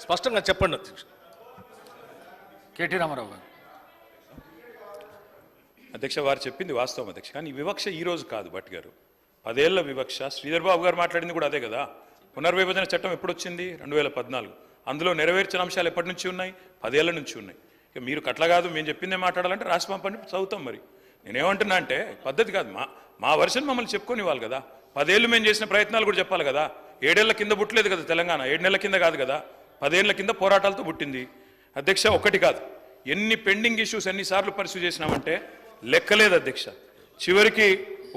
స్పష్టంగా చెప్పండి. అధ్యక్ష కేటీ రామారావు గారు. అధ్యక్ష వారు చెప్పింది వాస్తవం అధ్యక్ష. కానీ వివక్ష ఈ రోజు కాదు భట్ గారు. పదేళ్ళ వివక్ష. శ్రీధర్ బాబు గారు మాట్లాడింది కూడా అదే కదా. పునర్విభజన చట్టం ఎప్పుడు వచ్చింది రెండు వేల పద్నాలుగు. అందులో నెరవేర్చిన అంశాలు ఎప్పటి నుంచి ఉన్నాయి? పదేళ్ళ నుంచి ఉన్నాయి. ఇక మీరు కట్ల కాదు మేము చెప్పిందే మాట్లాడాలంటే రాసి పంపండి చదువుతాం మరి. నేనేమంటున్నా అంటే పద్ధతి కాదు. మా మా వర్షన్ మమ్మల్ని చెప్పుకొని ఇవ్వాలి కదా. పదేళ్ళు మేము చేసిన ప్రయత్నాలు కూడా చెప్పాలి కదా. ఏడేళ్ళ కింద పుట్టలేదు కదా తెలంగాణ. ఏడు నెలల కింద కాదు కదా. పదేళ్ళ కింద పోరాటాలతో పుట్టింది. అధ్యక్ష ఒకటి కాదు. ఎన్ని పెండింగ్ ఇష్యూస్ ఎన్నిసార్లు పరిశీలి చేసినామంటే లెక్కలేదు అధ్యక్ష. చివరికి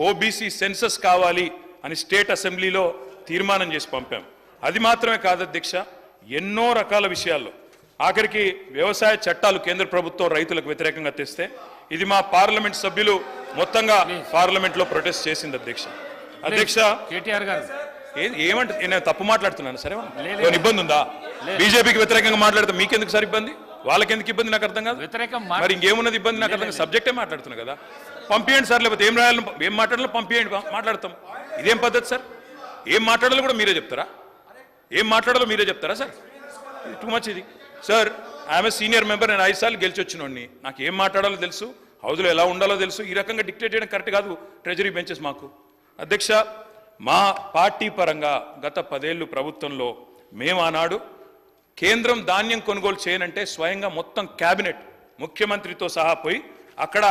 ఓబీసీ సెన్సస్ కావాలి అని స్టేట్ అసెంబ్లీలో తీర్మానం చేసి పంపాం. అది మాత్రమే కాదు అధ్యక్ష ఎన్నో రకాల విషయాల్లో. ఆఖరికి వ్యవసాయ చట్టాలు కేంద్ర ప్రభుత్వం రైతులకు వ్యతిరేకంగా తెస్తే ఇది మా పార్లమెంట్ సభ్యులు మొత్తంగా పార్లమెంట్లో ప్రొటెస్ట్ చేసింది అధ్యక్ష. అధ్యక్ష కేటీఆర్ గారు. ఏమంటే నేను తప్పు మాట్లాడుతున్నాను సరే ఇబ్బంది ఉందా? బీజేపీకి వ్యతిరేకంగా మాట్లాడితే మీకెందుకు సార్ ఇబ్బంది? వాళ్ళకెందుకు ఇబ్బంది? నాకు అర్థం కాదు. వ్యతిరేకం మరి ఇంకేమున్నది ఇబ్బంది? నాకు అర్థం. సబ్జెక్టే మాట్లాడుతున్నా కదా. పంపించండి సార్ లేకపోతే ఏం రాయాలి ఏం మాట్లాడాలో పంపించండి మాట్లాడతాం. ఇదేం పద్ధతి సార్? ఏం మాట్లాడాలో కూడా మీరే చెప్తారా? ఏం మాట్లాడాలో మీరే చెప్తారా సార్? టూ మచ్ ఇది. సార్ ఆమె సీనియర్ మెంబర్ నేను ఐదు సార్లు గెలిచి వచ్చినోడిని నాకు ఏం మాట్లాడాలో తెలుసు. హౌస్లో ఎలా ఉండాలో తెలుసు. ఈ రకంగా డిక్టేట్ చేయడం కరెక్ట్ కాదు ట్రెజరీ బెంచెస్ మాకు. అధ్యక్ష మా పార్టీ పరంగా గత పదేళ్ళు ప్రభుత్వంలో మేము ఆనాడు కేంద్రం ధాన్యం కొనుగోలు చేయనంటే స్వయంగా మొత్తం క్యాబినెట్ ముఖ్యమంత్రితో సహా పోయి అక్కడ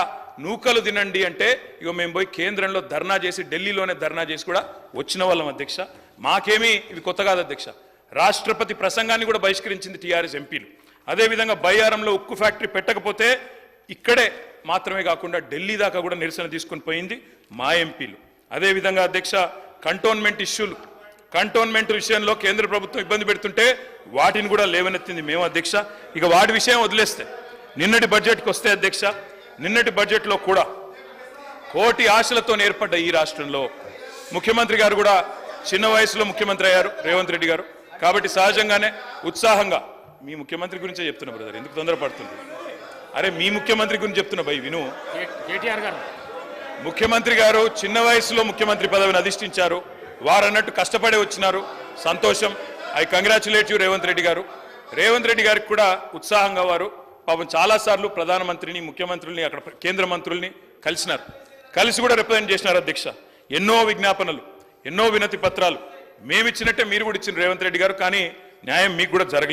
నూకలు తినండి అంటే ఇక మేము పోయి కేంద్రంలో ధర్నా చేసి ఢిల్లీలోనే ధర్నా చేసి కూడా వచ్చిన వాళ్ళం అధ్యక్ష. మాకేమీ ఇది కొత్త కాదు అధ్యక్ష. రాష్ట్రపతి ప్రసంగాన్ని కూడా బహిష్కరించింది టీఆర్ఎస్ ఎంపీలు. అదేవిధంగా బయ్యారంలో ఉక్కు ఫ్యాక్టరీ పెట్టకపోతే ఇక్కడే మాత్రమే కాకుండా ఢిల్లీ దాకా కూడా నిరసన తీసుకొని పోయింది మా ఎంపీలు. అదేవిధంగా అధ్యక్ష కంటోన్మెంట్ ఇష్యూలు కంటోన్మెంట్ విషయంలో కేంద్ర ప్రభుత్వం ఇబ్బంది పెడుతుంటే వాటిని కూడా లేవనెత్తింది మేము అధ్యక్ష. ఇక వాటి విషయం వదిలేస్తే నిన్నటి బడ్జెట్కి వస్తే అధ్యక్ష నిన్నటి బడ్జెట్లో కూడా కోటి ఆశలతో ఏర్పడ్డ ఈ రాష్ట్రంలో ముఖ్యమంత్రి గారు కూడా చిన్న వయసులో ముఖ్యమంత్రి అయ్యారు రేవంత్ రెడ్డి గారు. కాబట్టి సహజంగానే ఉత్సాహంగా మీ ముఖ్యమంత్రి గురించే చెప్తున్నా బ్రదర్ ఎందుకు తొందరపడుతుంది? అరే మీ ముఖ్యమంత్రి గురించి చెప్తున్నా భయ్ విను. కే- కేటీఆర్ గారు. ముఖ్యమంత్రి గారు చిన్న వయసులో ముఖ్యమంత్రి పదవిని అధిష్ఠించారు. వారన్నట్టు కష్టపడి కష్టపడే వచ్చినారు. సంతోషం. I congratulate you Revanth Reddy గారు. రేవంత్ రెడ్డి గారికి కూడా ఉత్సాహంగా వారు పాపం చాలాసార్లు ప్రధానమంత్రిని ముఖ్యమంత్రుల్ని అక్కడ కేంద్ర మంత్రుల్ని కలిసినారు. కలిసి కూడా రిప్రజెంట్ చేసినారు అధ్యక్ష. ఎన్నో విజ్ఞాపనలు ఎన్నో వినతి పత్రాలు. మేమిచ్చినట్టే మీరు కూడా ఇచ్చిన రేవంత్ రెడ్డి గారు కానీ న్యాయం మీకు కూడా జరగలేదు.